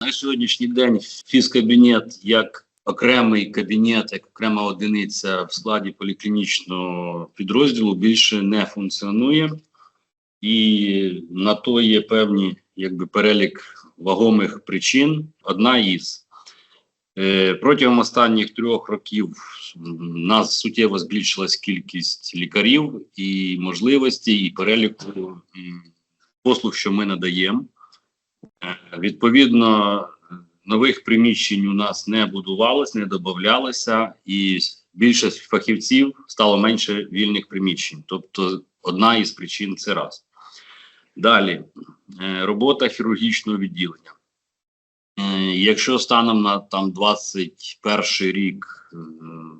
На сьогоднішній день фізкабінет як окремий кабінет, як окрема одиниця в складі поліклінічного підрозділу більше не функціонує, і на то є певні якби перелік вагомих причин. Одна із Е, протягом останніх трьох років нас суттєво збільшилась кількість лікарів і можливості, і переліку послуг, що ми надаємо. Відповідно, нових приміщень у нас не будувалось, не додавалося, і більше фахівців стало менше вільних приміщень.Тобто, одна із причин це раз. Далі е, робота хірургічного відділення. Е, Якщо станом на там 21 рік е,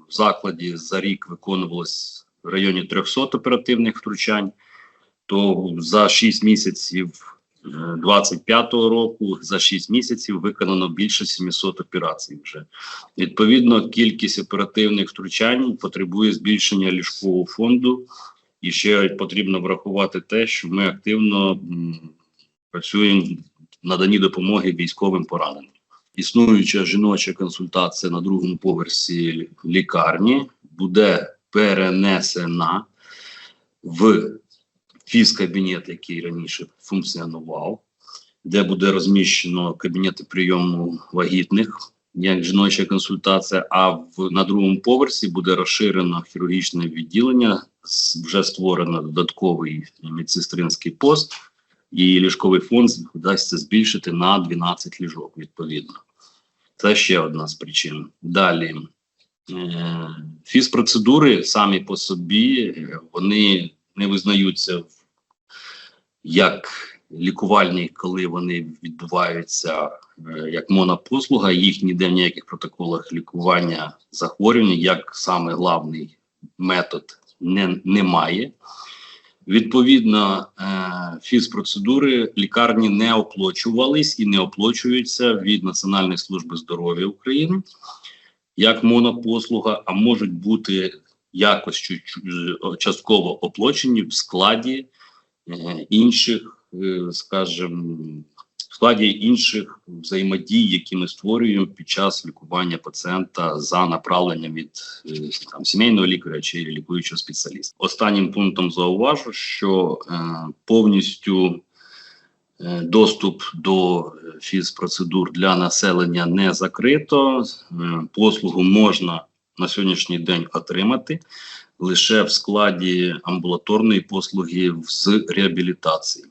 в закладі за рік виконувалось в районі 300 оперативних втручань, то за 6 місяців 25-го року за 6 місяців виконано більше 700 операцій. Вже відповідно, кількість оперативних втручань потребує збільшення ліжкового фонду, і ще потрібно врахувати те, що ми активно працюємо в наданні допомоги військовим пораненим. Існуюча жіноча консультація на другому поверсі лікарні буде перенесена в фізкабінет, який раніше функціонував, де буде розміщено кабінети прийому вагітних, як жіноча консультація. А в на другому поверсі буде розширено хірургічне відділення, вже створено додатковий медсестринський пост, і ліжковий фонд вдасться збільшити на 12 ліжок відповідно. Це ще одна з причин. Далі. Е, Фізпроцедури самі по собі вони не визнаються в- як лікувальні, коли вони відбуваються е, як монопослуга. Їх ніде в ніяких протоколах лікування захворювань, як саме главний метод, не, немає. Відповідно, е, фізпроцедури лікарні не оплачувались і не оплачуються від Національної служби здоров'я України як монопослуга, а можуть бути якось частково оплачені в складі інших, е, скажімо, складі інших взаємодій, які ми створюємо під час лікування пацієнта за направленням від е, там сімейного лікаря чи лікуючого спеціаліста. Останнім пунктом зауважу, що е, повністю е, доступ до е, фізпроцедур для населення не закрито. Е, Послугу можна на сьогоднішній день отримати лише в складі амбулаторної послуги з реабілітації.